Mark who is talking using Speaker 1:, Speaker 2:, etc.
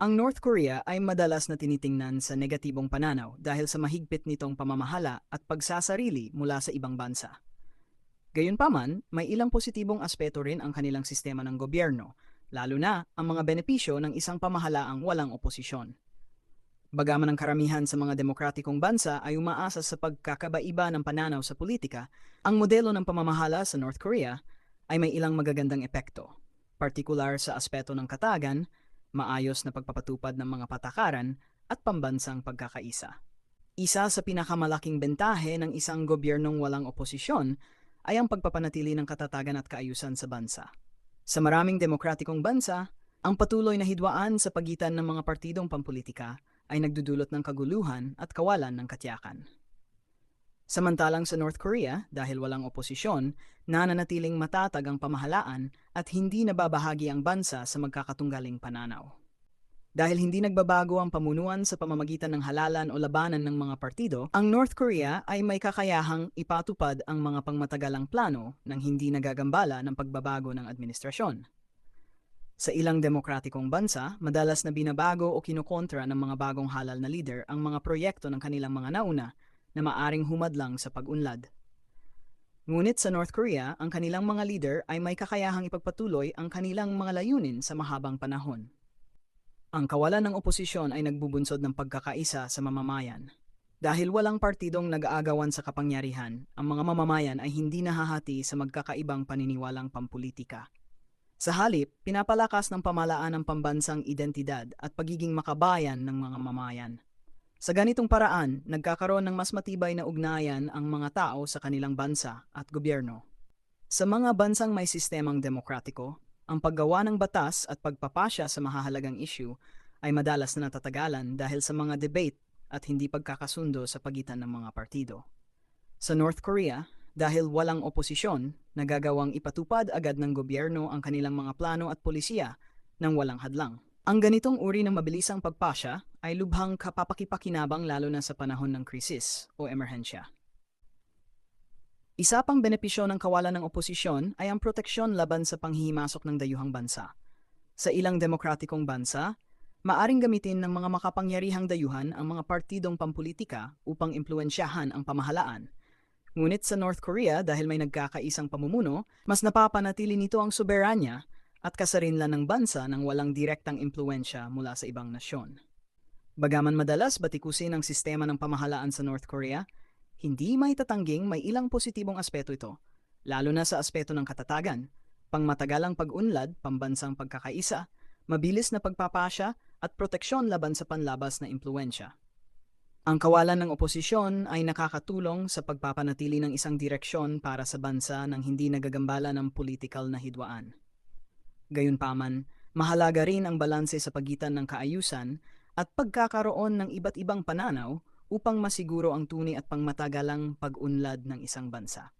Speaker 1: Ang North Korea ay madalas na tinitingnan sa negatibong pananaw dahil sa mahigpit nitong pamamahala at pagsasarili mula sa ibang bansa. Gayunpaman, may ilang positibong aspeto rin ang kanilang sistema ng gobyerno, lalo na ang mga benepisyo ng isang pamahalaang walang oposisyon. Bagaman ang karamihan sa mga demokratikong bansa ay umaasa sa pagkakabaiba ng pananaw sa politika, ang modelo ng pamamahala sa North Korea ay may ilang magagandang epekto, partikular sa aspeto ng katagan, maayos na pagpapatupad ng mga patakaran at pambansang pagkakaisa. Isa sa pinakamalaking bentahe ng isang gobyernong walang oposisyon ay ang pagpapanatili ng katatagan at kaayusan sa bansa. Sa maraming demokratikong bansa, ang patuloy na hidwaan sa pagitan ng mga partidong pampolitika ay nagdudulot ng kaguluhan at kawalan ng katyakan. Samantalang sa North Korea, dahil walang oposisyon, nananatiling matatag ang pamahalaan at hindi nababahagi ang bansa sa magkakatunggaling pananaw. Dahil hindi nagbabago ang pamunuan sa pamamagitan ng halalan o labanan ng mga partido, ang North Korea ay may kakayahang ipatupad ang mga pangmatagalang plano ng hindi nagagambala ng pagbabago ng administrasyon. Sa ilang demokratikong bansa, madalas na binabago o kinukontra ng mga bagong halal na leader ang mga proyekto ng kanilang mga nauna na maaring humadlang sa pag-unlad. Ngunit sa North Korea, ang kanilang mga leader ay may kakayahang ipagpatuloy ang kanilang mga layunin sa mahabang panahon. Ang kawalan ng oposisyon ay nagbubunsod ng pagkakaisa sa mamamayan. Dahil walang partidong nag-aagawan sa kapangyarihan, ang mga mamamayan ay hindi nahahati sa magkakaibang paniniwalang pampolitika. Sa halip, pinapalakas ng pamalaan ang pambansang identidad at pagiging makabayan ng mga mamayan. Sa ganitong paraan, nagkakaroon ng mas matibay na ugnayan ang mga tao sa kanilang bansa at gobyerno. Sa mga bansang may sistemang demokratiko, ang paggawa ng batas at pagpapasya sa mahahalagang issue ay madalas na natatagalan dahil sa mga debate at hindi pagkakasundo sa pagitan ng mga partido. Sa North Korea, dahil walang oposisyon, nagagawang ipatupad agad ng gobyerno ang kanilang mga plano at polisiya ng walang hadlang. Ang ganitong uri ng mabilisang pagpasya ay lubhang kapapakipakinabang lalo na sa panahon ng krisis o emerhensya. Isa pang benepisyo ng kawalan ng oposisyon ay ang proteksyon laban sa panghihimasok ng dayuhang bansa. Sa ilang demokratikong bansa, maaring gamitin ng mga makapangyarihang dayuhan ang mga partidong pampolitika upang impluensyahan ang pamahalaan. Ngunit sa North Korea, dahil may nagkakaisang pamumuno, mas napapanatili nito ang soberanya at kasarinlan ng bansa nang walang direktang impluensya mula sa ibang nasyon. Bagaman madalas batikusin ang sistema ng pamahalaan sa North Korea, hindi may tatangging may ilang positibong aspeto ito, lalo na sa aspeto ng katatagan, pangmatagalang pag-unlad, pambansang pagkakaisa, mabilis na pagpapasya at proteksyon laban sa panlabas na impluensya. Ang kawalan ng oposisyon ay nakakatulong sa pagpapanatili ng isang direksyon para sa bansa nang hindi nagagambala ng politikal na hidwaan. Gayunpaman, mahalaga rin ang balanse sa pagitan ng kaayusan at pagkakaroon ng iba't ibang pananaw upang masiguro ang tunay at pangmatagalang pag-unlad ng isang bansa.